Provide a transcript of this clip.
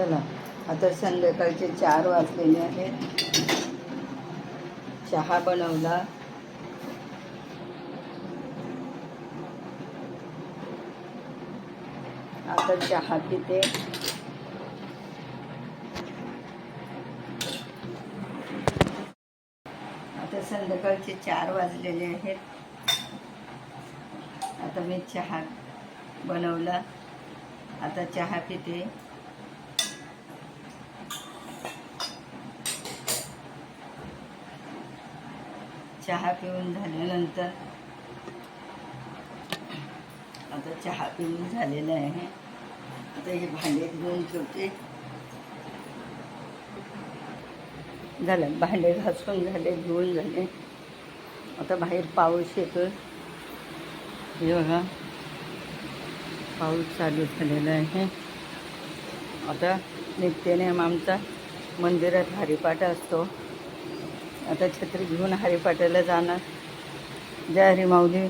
चला आता संध्याकाळचे चार वाजलेले आहेत चहा बनवला. आता चहा पिते. आता संध्याकाळचे चार वाजलेले आहेत. आता मी चहा बनवला. आता चहा पिते. चहा पिऊन झाल्यानंतर आता चहा पिऊन झालेलं आहे. आता हे भांडे धुवून ठेवते. झालं भांडे घासून झाले धुवून झाले. आता बाहेर पाऊस येतो हे बघा पाऊस चालू झालेला आहे. आता नित्यनेम आमचा मंदिरात हरिपाठ असतो. आता छत्री घेऊन हरिपाट्याला जाणार. जय हरी माऊली.